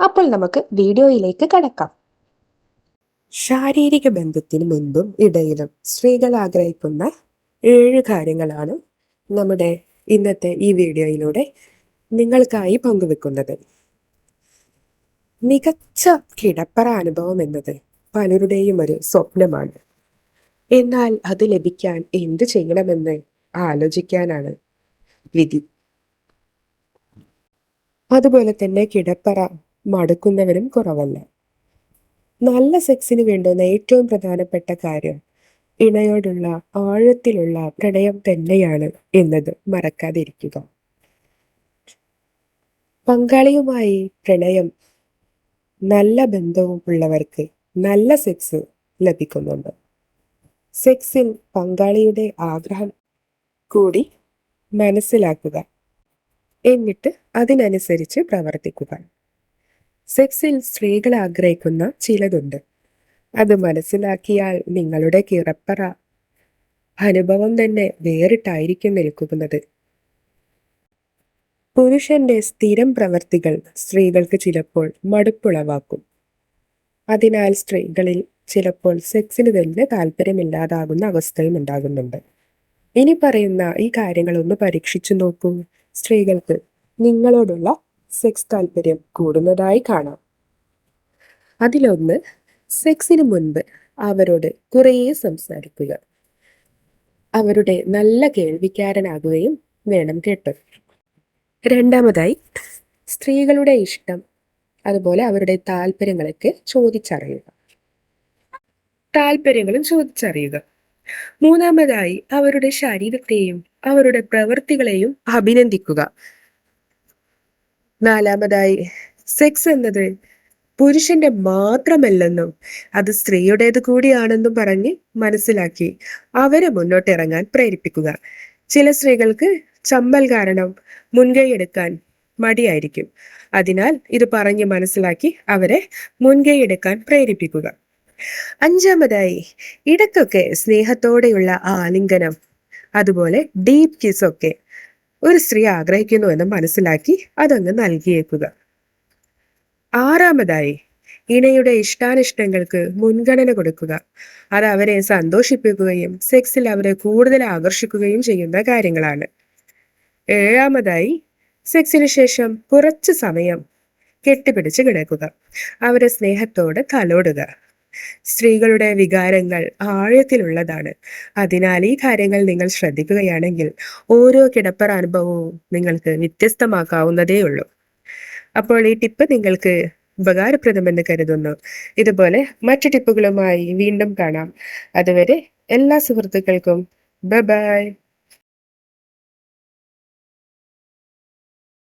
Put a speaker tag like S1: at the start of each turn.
S1: അപ്പോൾ നമുക്ക് വീഡിയോയിലേക്ക് കടക്കാം.
S2: ശാരീരിക ബന്ധത്തിന് മുൻപും ഇടയിലും സ്ത്രീകൾ ആഗ്രഹിക്കുന്ന ഏഴ് കാര്യങ്ങളാണ് നമ്മുടെ ഇന്നത്തെ ഈ വീഡിയോയിലൂടെ നിങ്ങൾക്കായി പങ്കുവെക്കുന്നത്. മികച്ച കിടപ്പറ അനുഭവം എന്നത് പലരുടെയും ഒരു സ്വപ്നമാണ്. എന്നാൽ അത് ലഭിക്കാൻ എന്ത് ചെയ്യണമെന്ന് ആലോചിക്കാനാണ് വിധി. അതുപോലെ തന്നെ കിടപ്പറ മടുക്കുന്നവരും കുറവല്ല. നല്ല സെക്സിന് വേണ്ടുന്ന ഏറ്റവും പ്രധാനപ്പെട്ട കാര്യം ഇണയോടുള്ള ആഴത്തിലുള്ള പ്രണയം തന്നെയാണ് എന്നത് മറക്കാതിരിക്കുക. പങ്കാളിയുമായി പ്രണയം നല്ല ബന്ധവും ഉള്ളവർക്ക് നല്ല സെക്സ് ലഭിക്കുന്നുണ്ട്. സെക്സിൽ പങ്കാളിയുടെ ആഗ്രഹം കൂടി മനസ്സിലാക്കുക. എന്നിട്ട് അതിനനുസരിച്ച് പ്രവർത്തിക്കുക. സെക്സിൽ സ്ത്രീകൾ ആഗ്രഹിക്കുന്ന ചിലതുണ്ട്. അത് മനസ്സിലാക്കിയാൽ നിങ്ങളുടെ കിറപ്പറ അനുഭവം തന്നെ വേറിട്ടായിരിക്കും നിൽക്കുന്നത്. പുരുഷന്റെ സ്ഥിരം പ്രവർത്തികൾ സ്ത്രീകൾക്ക് ചിലപ്പോൾ മടുപ്പുളവാക്കും. അതിനാൽ സ്ത്രീകളിൽ ചിലപ്പോൾ സെക്സിന് തന്നെ താല്പര്യമില്ലാതാകുന്ന അവസ്ഥയും ഉണ്ടാകുന്നുണ്ട്. ഇനി പറയുന്ന ഈ കാര്യങ്ങളൊന്ന് പരീക്ഷിച്ചു നോക്കൂ. സ്ത്രീകൾക്ക് നിങ്ങളോടുള്ള സെക്സ് താല്പര്യം കൂടുന്നതായി കാണാം. അതിലൊന്ന് സെക്സിന് മുൻപ് അവരോട് കുറേ സംസാരിക്കുക. അവരുടെ നല്ല കേൾവിക്കാരനാകുകയും വേണം കേട്ടോ. രണ്ടാമതായി സ്ത്രീകളുടെ ഇഷ്ടം അതുപോലെ അവരുടെ താല്പര്യങ്ങളൊക്കെ ചോദിച്ചറിയുക. താല്പര്യങ്ങളും ചോദിച്ചറിയുക. മൂന്നാമതായി അവരുടെ ശരീരത്തെയും അവരുടെ പ്രവൃത്തികളെയും അഭിനന്ദിക്കുക. നാലാമതായി സെക്സ് എന്നത് പുരുഷന്റെ മാത്രമല്ലെന്നും അത് സ്ത്രീയുടേത് കൂടിയാണെന്നും പറഞ്ഞ് മനസ്സിലാക്കി അവരെ മുന്നോട്ടിറങ്ങാൻ പ്രേരിപ്പിക്കുക. ചില സ്ത്രീകൾക്ക് ചമ്മൽ കാരണം മുൻകൈ എടുക്കാൻ മടിയായിരിക്കും. അതിനാൽ ഇത് പറഞ്ഞ് മനസ്സിലാക്കി അവരെ മുൻകൈ എടുക്കാൻ പ്രേരിപ്പിക്കുക. അഞ്ചാമതായി ഇടയ്ക്കൊക്കെ സ്നേഹത്തോടെയുള്ള ആലിംഗനം അതുപോലെ ഡീപ് കിസ് ഒക്കെ ഒരു സ്ത്രീ ആഗ്രഹിക്കുന്നു എന്ന് മനസ്സിലാക്കി അതങ്ങ് നൽകിയേക്കുക. ആറാമതായി ഇണയുടെ ഇഷ്ടാനിഷ്ടങ്ങൾക്ക് മുൻഗണന കൊടുക്കുക. അത് അവരെ സന്തോഷിപ്പിക്കുകയും സെക്സിൽ അവരെ കൂടുതൽ ആകർഷിക്കുകയും ചെയ്യുന്ന കാര്യങ്ങളാണ്. ഏഴാമതായി സെക്സിന് ശേഷം കുറച്ച് സമയം കെട്ടിപ്പിടിച്ച് കിടക്കുക. അവരെ സ്നേഹത്തോടെ തലോടുക. സ്ത്രീകളുടെ വികാരങ്ങൾ ആഴത്തിലുള്ളതാണ്. അതിനാൽ ഈ കാര്യങ്ങൾ നിങ്ങൾ ശ്രദ്ധിക്കുകയാണെങ്കിൽ ഓരോ കിടപ്പറ അനുഭവവും നിങ്ങൾക്ക് വ്യത്യസ്തമാക്കാവുന്നതേ ഉള്ളൂ. അപ്പോൾ ഈ ടിപ്പ് നിങ്ങൾക്ക് ഉപകാരപ്രദമെന്ന് കരുതുന്നു. ഇതുപോലെ മറ്റു ടിപ്പുകളുമായി വീണ്ടും കാണാം. അതുവരെ എല്ലാ സുഹൃത്തുക്കൾക്കും ബൈ.